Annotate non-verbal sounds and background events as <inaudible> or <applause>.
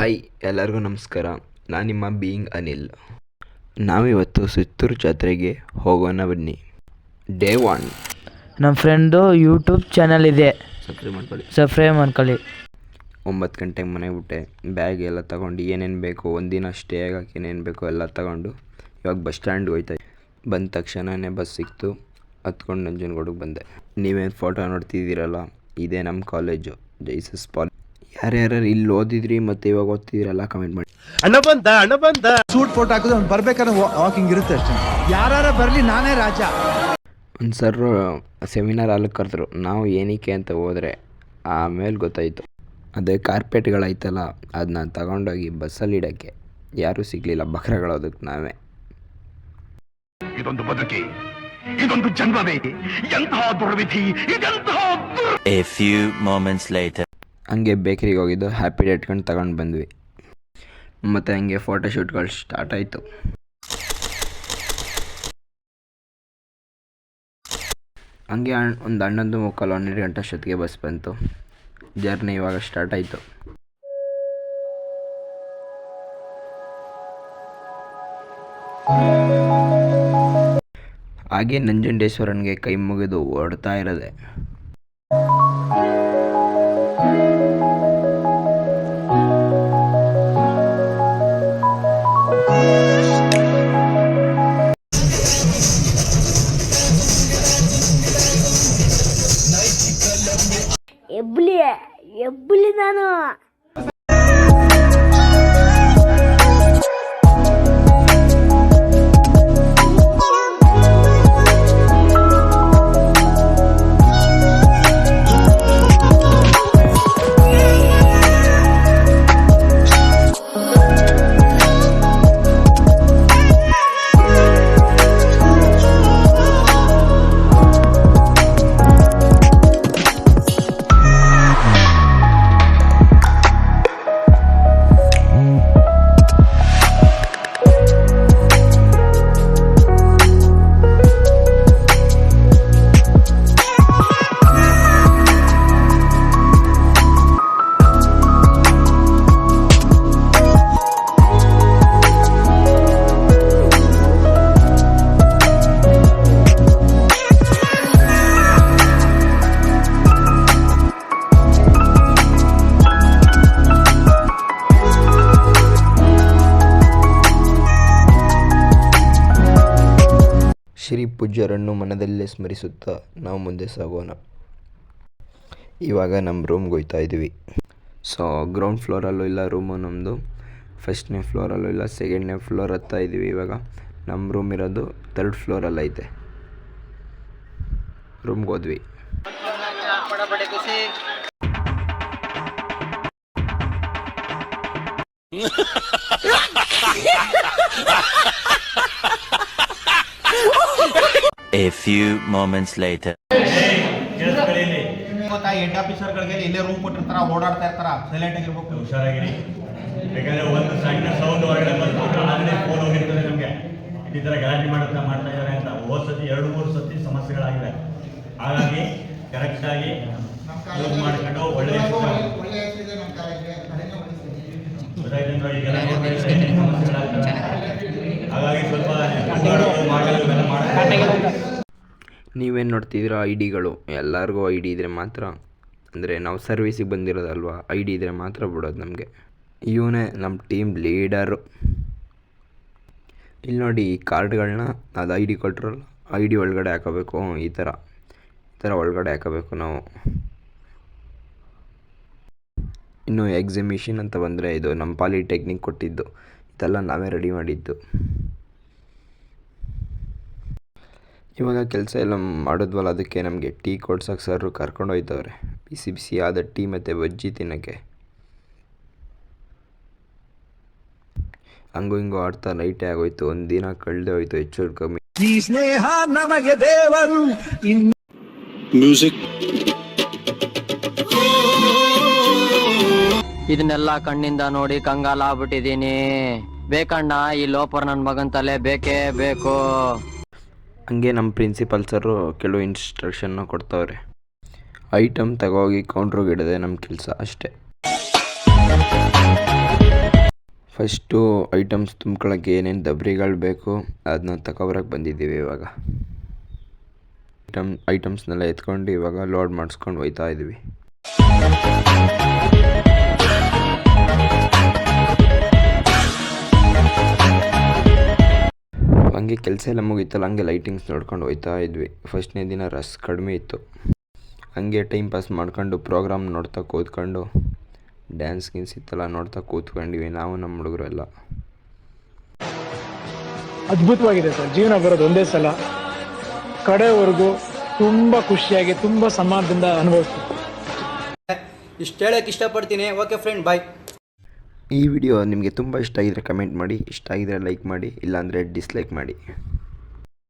Hi ಎಲ್ಲರಿಗೂ ನಮಸ್ಕಾರ. ನಾನು ನಿಮ್ಮ ಬೀಯಿಂಗ್ ಅನಿಲ್. ನಾವಿವತ್ತು ಸುತ್ತೂರು ಜಾತ್ರೆಗೆ ಹೋಗೋಣ ಬನ್ನಿ. ಡೇ ಒನ್ ನಮ್ಮ ಫ್ರೆಂಡು ಯೂಟ್ಯೂಬ್ ಚಾನಲ್ ಇದೆ. ಸಬ್ಸ್ಕ್ರೈಬ್ ಮಾಡ್ಕೊಳ್ಳಿ. ಸಬ್ಸ್ಕ್ರೈಬ್ ಮಾಡ್ಕೊಳ್ಳಿ. ಒಂಬತ್ತು ಗಂಟೆಗೆ ಮನೆಗೆ ಬಿಟ್ಟೆ. ಬ್ಯಾಗ್ ಎಲ್ಲ ತಗೊಂಡು ಏನೇನು ಬೇಕು ಒಂದಿನ ಸ್ಟೇ ಆಗಕ್ಕೆ ಏನೇನು ಬೇಕೋ ಎಲ್ಲ ತಗೊಂಡು ಇವಾಗ ಬಸ್ ಸ್ಟ್ಯಾಂಡ್ಗೆ ಹೋಯ್ತಾ ಬಂದ ತಕ್ಷಣವೇ ಬಸ್ ಸಿಕ್ತು. ಹತ್ಕೊಂಡು ನಂಜನಗೂಡಿಗೆ ಬಂದೆ. ನೀವೇನು ಫೋಟೋ ನೋಡ್ತಿದ್ದೀರಲ್ಲ ಇದೇ ನಮ್ಮ ಕಾಲೇಜು ಜೈಸಸ್ ಪಾಲ್ ಯಾರ್ಯಾರು ಇಲ್ಲಿ ಓದಿದ್ರಿ ಮತ್ತೆ ಇವಾಗ ಓದ್ತಿದ್ರಲ್ಲ ಕಮೆಂಟ್ ಮಾಡಿ. ಅಣ್ಣ ಬಂದ ಅಣ್ಣ ಬಂದ ಸೂಟ್ ಫೋಟೋ ಹಾಕಿದ್ರೆ ಅವ್ನು ಬರ್ಬೇಕಾದ್ರೆ ವಾಕಿಂಗ್ ಇರುತ್ತೆ ಅಷ್ಟೇ. ಯಾರ ಬರಲಿ ನಾನೇ ರಾಜ. ಒಂದು ಸರ್ ಸೆಮಿನಾರ್ ಅಲ್ಲಿ ಕರೆದ್ರು. ನಾವು ಏನಕ್ಕೆ ಅಂತ ಹೋದ್ರೆ ಆಮೇಲೆ ಗೊತ್ತಾಯಿತು. ಅದೇ ಕಾರ್ಪೆಟ್ಗಳೈತಲ್ಲ ಅದನ್ನ ತಗೊಂಡೋಗಿ ಬಸ್ಸಲ್ಲಿ ಇಡೋಕ್ಕೆ. ಯಾರೂ ಸಿಗಲಿಲ್ಲ ಬಕ್ರಗಳೋದಕ್ಕೆ ನಾವೇ. ಇದೊಂದು ಬದುಕಿ ಇದೊಂದು ಜನ್ಮವೇ. ಎಂತಹ ದುರ್ವಿಧಿ ಇದೆಂತಹ a A few moments later. ಹಂಗೆ ಬೇಕ್ರಿಗೆ ಹೋಗಿದ್ದು ಹ್ಯಾಪಿ ಇಟ್ಕೊಂಡು ತಗೊಂಡು ಬಂದ್ವಿ. ಮತ್ತು ಹಂಗೆ ಫೋಟೋಶೂಟ್ಗಳು ಸ್ಟಾರ್ಟ್ ಆಯಿತು. ಹಂಗೆ ಒಂದು ಹನ್ನೊಂದು ಮುಕ್ಕಾಲು ಹನ್ನೆರಡು ಗಂಟೆ ಅಷ್ಟೊತ್ತಿಗೆ ಬಸ್ ಬಂತು. ಜರ್ನಿ ಇವಾಗ ಸ್ಟಾರ್ಟ್ ಆಯಿತು. ಹಾಗೆ ನಂಜುಂಡೇಶ್ವರನಿಗೆ ಕೈ ಮುಗಿದು ಓಡ್ತಾ ಇರೋದೆ. Где? Блин, оно! А ну. ಪೂಜ್ಯರನ್ನು ಮನದಲ್ಲೇ ಸ್ಮರಿಸುತ್ತಾ ನಾವು ಮುಂದೆ ಸಾಗೋಣ. ಇವಾಗ ನಮ್ಮ ರೂಮ್ಗೆ ಹೋಗ್ತಾ ಇದ್ದೀವಿ. ಸೊ ಗ್ರೌಂಡ್ ಫ್ಲೋರಲ್ಲೂ ಇಲ್ಲ ರೂಮು ನಮ್ಮದು ಫಸ್ಟ್ನೇ ಫ್ಲೋರಲ್ಲೂ ಇಲ್ಲ ಸೆಕೆಂಡ್ನೇ ಫ್ಲೋರ್ ಹತ್ತಾ ಇದ್ದೀವಿ ಇವಾಗ. ನಮ್ಮ ರೂಮ್ ಇರೋದು ತರ್ಡ್ ಫ್ಲೋರಲ್ಲೈತೆ ರೂಮ್ಗೆ ಹೋದ್ವಿ. <laughs> A few moments later. ಗೊತ್ತಾ ಹೆಡ್ ಆಫೀಸರ್ಗಳಿಗೆ ಇಲ್ಲೇ ರೂಮ್ ಕೊಟ್ಟಿರ್ತಾರ ಓಡಾಡ್ತಾ ಇರ್ತಾರ. ಸೈಲೆಂಟ್ ಆಗಿರ್ಬೇಕು ಹುಷಾರಾಗಿರಿ. ಯಾಕಂದ್ರೆ ಒಂದು ಸಣ್ಣ ಸೌಂಡ್ ಹೊರಗಡೆ ಬಂತು ಆಗಲೇ ಫೋನ್ ಹೋಗಿರ್ತದೆ ನಮಗೆ. ಈ ಥರ ಗಲಾಟೆ ಮಾಡ್ತಾ ಮಾಡ್ತಾ ಇದ್ದಾರೆ ಅಂತ ಹೋದ ಸತಿ ಎರಡು ಮೂರು ಸತಿ ಸಮಸ್ಯೆಗಳಾಗಿವೆ. ಹಾಗಾಗಿ ಕರೆಕ್ಟಾಗಿ ಯೂಸ್ ಮಾಡ್ಕೊಂಡು ಒಳ್ಳೆ ಸಮಸ್ಯೆಗಳಾಗ್ತವೆ. ಹಾಗಾಗಿ ಸ್ವಲ್ಪ ಮಾಡಲು ಮಾಡ್ತಾರೆ ನೀವೇನು ನೋಡ್ತಿದ್ದೀರಾ ಐ ಡಿಗಳು ಎಲ್ಲರಿಗೂ ಐ ಡಿ ಇದ್ದರೆ ಮಾತ್ರ, ಅಂದರೆ ನಾವು ಸರ್ವೀಸಿಗೆ ಬಂದಿರೋದಲ್ವಾ ಐ ಡಿ ಇದ್ದರೆ ಮಾತ್ರ ಬಿಡೋದು ನಮಗೆ. ಇವನೇ ನಮ್ಮ ಟೀಮ್ ಲೀಡರು ಇಲ್ಲಿ ನೋಡಿ ಈ ಕಾರ್ಡ್ಗಳನ್ನ ಅದು ಐ ಡಿ ಕೊಟ್ಟರಲ್ಲ ಐ ಡಿ ಒಳಗಡೆ ಹಾಕೋಬೇಕು, ಈ ಥರ ಈ ಥರ ಒಳಗಡೆ ಹಾಕೋಬೇಕು ನಾವು. ಇನ್ನು ಎಕ್ಸಿಮಿಷನ್ ಅಂತ ಬಂದರೆ ಇದು ನಮ್ಮ ಪಾಲಿಟೆಕ್ನಿಕ್ ಕೊಟ್ಟಿದ್ದು. ಇದೆಲ್ಲ ನಾವೇ ರೆಡಿ ಮಾಡಿದ್ದು. ಇವಾಗ ಕೆಲಸ ಎಲ್ಲ ಮಾಡಿದ್ವಲ್ಲ ಅದಕ್ಕೆ ನಮಗೆ ಟೀ ಕೊಡ್ಸೋಕ್ಕೆ ಸರ್ ಕರ್ಕೊಂಡು ಹೋಯ್ತವ್ರೆ. ಬಿಸಿ ಬಿಸಿ ಆದ ಟೀ ಮತ್ತು ಬಜ್ಜಿ ತಿನ್ನೋಕ್ಕೆ. ಹಂಗೂ ಹಿಂಗೂ ಆಡ್ತಾ ನೈಟೇ ಆಗೋಯ್ತು ಒಂದಿನ ದಿನ ಕಳೆದೇ ಹೋಯ್ತು ಹೆಚ್ಚು ಕಮ್ಮಿ. ಈ ಸ್ನೇಹ ನಮಗೆ ದೇವರು ಇದನ್ನೆಲ್ಲ ಕಣ್ಣಿಂದ ನೋಡಿ ಕಂಗಾಲ ಆಗ್ಬಿಟ್ಟಿದೀನಿ ಬೇಕಣ್ಣ ಈ ಲೋಪರ್ ನನ್ನ ಮಗನ್ ತಲೆ ಬೇಕೇ ಬೇಕು. ಹಂಗೆ ನಮ್ಮ ಪ್ರಿನ್ಸಿಪಲ್ ಸರು ಕೆಲವು ಇನ್ಸ್ಟ್ರಕ್ಷನ್ನ ಕೊಡ್ತಾವ್ರೆ. ಐಟಮ್ ತಗೋಗಿ ಕೌಂಟ್ರಿಗೆ ಇಡದೆ ನಮ್ಮ ಕೆಲಸ ಅಷ್ಟೇ. ಫಸ್ಟು ಐಟಮ್ಸ್ ತುಂಬ್ಕೊಳ್ಳೋಕ್ಕೆ ಏನೇನು ದಬ್ರಿಗಳು ಬೇಕು ಅದನ್ನ ತಗೊಬರಕ್ಕೆ ಬಂದಿದ್ದೀವಿ ಇವಾಗ. ಐಟಮ್ ಐಟಮ್ಸ್ನೆಲ್ಲ ಎತ್ಕೊಂಡು ಇವಾಗ ಲೋಡ್ ಮಾಡಿಸ್ಕೊಂಡು ಹೋಯ್ತಾ ಇದ್ದೀವಿ ಹಂಗೆ ಕೆಲಸ ಎಲ್ಲ ಮುಗೀತಲ್ಲ ಹಂಗೆ ಲೈಟಿಂಗ್ಸ್ ನೋಡ್ಕೊಂಡು ಹೋಯ್ತಾ ಇದ್ವಿ. ಫಸ್ಟ್ನೇ ದಿನ ರಸ್ ಕಡಿಮೆ ಇತ್ತು. ಹಂಗೆ ಟೈಮ್ ಪಾಸ್ ಮಾಡ್ಕೊಂಡು ಪ್ರೋಗ್ರಾಮ್ ನೋಡ್ತಾ ಕೂತ್ಕೊಂಡು ಡ್ಯಾನ್ಸ್ ಗೀನ್ಸ್ ಇತ್ತಲ್ಲ ನೋಡ್ತಾ ಕೂತ್ಕೊಂಡಿವಿ ನಾವು ನಮ್ಮ ಹುಡುಗರು ಎಲ್ಲ. ಅದ್ಭುತವಾಗಿದೆ ಸರ್. ಜೀವನ ಬರೋದು ಒಂದೇ ಸಲ. ಕಡೆವರೆಗೂ ತುಂಬಾ ಖುಷಿಯಾಗಿ ತುಂಬಾ ಸಮಾಧಾನದಿಂದ ಅನುಭವಿಸ್ತೀವಿ. ಇಷ್ಟು ಹೇಳಕ್ಕೆ ಇಷ್ಟಪಡ್ತೀನಿ. ಓಕೆ ಫ್ರೆಂಡ್ ಬಾಯ್ ಈ ವಿಡಿಯೋ ನಿಮಗೆ ತುಂಬ ಇಷ್ಟ ಆಗಿದ್ದರೆ ಕಮೆಂಟ್ ಮಾಡಿ, ಇಷ್ಟ ಆಗಿದ್ದರೆ ಲೈಕ್ ಮಾಡಿ, ಇಲ್ಲಾಂದರೆ ಡಿಸ್ಲೈಕ್ ಮಾಡಿ.